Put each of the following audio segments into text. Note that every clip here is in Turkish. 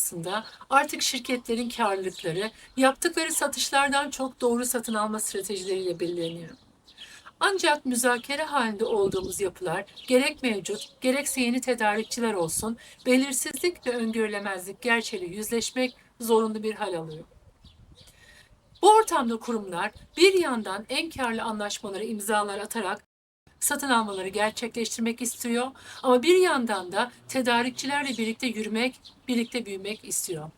aslında artık şirketlerin karlılıkları yaptıkları satışlardan çok doğru satın alma stratejileriyle belirleniyor. Ancak müzakere halinde olduğumuz yapılar gerek mevcut gerekse yeni tedarikçiler olsun belirsizlik ve öngörülemezlik gerçeğiyle yüzleşmek zorunlu bir hal alıyor. Bu ortamda kurumlar bir yandan en karlı anlaşmaları imzalar atarak satın almaları gerçekleştirmek istiyor ama bir yandan da tedarikçilerle birlikte yürümek, birlikte büyümek istiyor.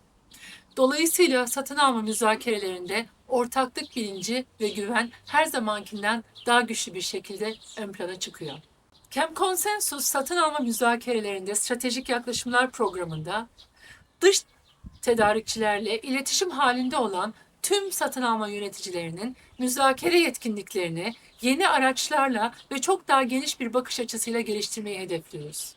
Dolayısıyla satın alma müzakerelerinde ortaklık bilinci ve güven her zamankinden daha güçlü bir şekilde ön plana çıkıyor. Kem Konsensus satın alma müzakerelerinde stratejik yaklaşımlar programında dış tedarikçilerle iletişim halinde olan tüm satın alma yöneticilerinin müzakere yetkinliklerini yeni araçlarla ve çok daha geniş bir bakış açısıyla geliştirmeyi hedefliyoruz.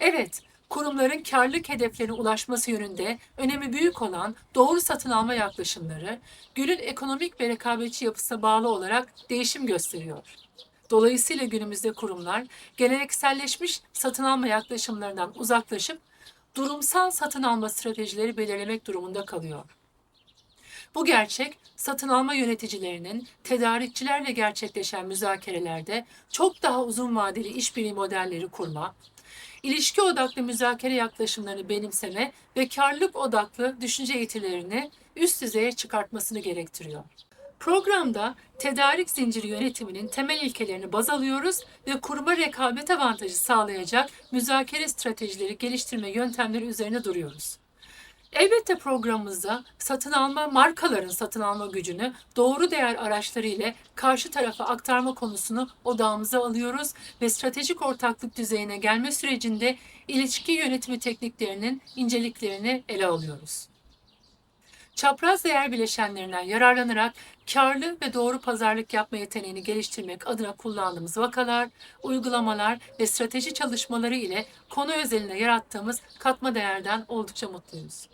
Evet, kurumların karlılık hedeflerine ulaşması yönünde önemi büyük olan doğru satın alma yaklaşımları, Gül'ün ekonomik ve rekabetçi yapısına bağlı olarak değişim gösteriyor. Dolayısıyla günümüzde kurumlar gelenekselleşmiş satın alma yaklaşımlarından uzaklaşıp durumsal satın alma stratejileri belirlemek durumunda kalıyor. Bu gerçek satın alma yöneticilerinin tedarikçilerle gerçekleşen müzakerelerde çok daha uzun vadeli işbirliği modelleri kurma, ilişki odaklı müzakere yaklaşımlarını benimseme ve karlılık odaklı düşünce eğitilerini üst düzeye çıkartmasını gerektiriyor. Programda tedarik zinciri yönetiminin temel ilkelerini baz alıyoruz ve kuruma rekabet avantajı sağlayacak müzakere stratejileri geliştirme yöntemleri üzerine duruyoruz. Elbette programımızda satın alma markaların satın alma gücünü doğru değer araçları ile karşı tarafa aktarma konusunu odağımıza alıyoruz ve stratejik ortaklık düzeyine gelme sürecinde ilişki yönetimi tekniklerinin inceliklerini ele alıyoruz. Çapraz değer bileşenlerinden yararlanarak karlı ve doğru pazarlık yapma yeteneğini geliştirmek adına kullandığımız vakalar, uygulamalar ve strateji çalışmaları ile konu özelinde yarattığımız katma değerden oldukça mutluyuz.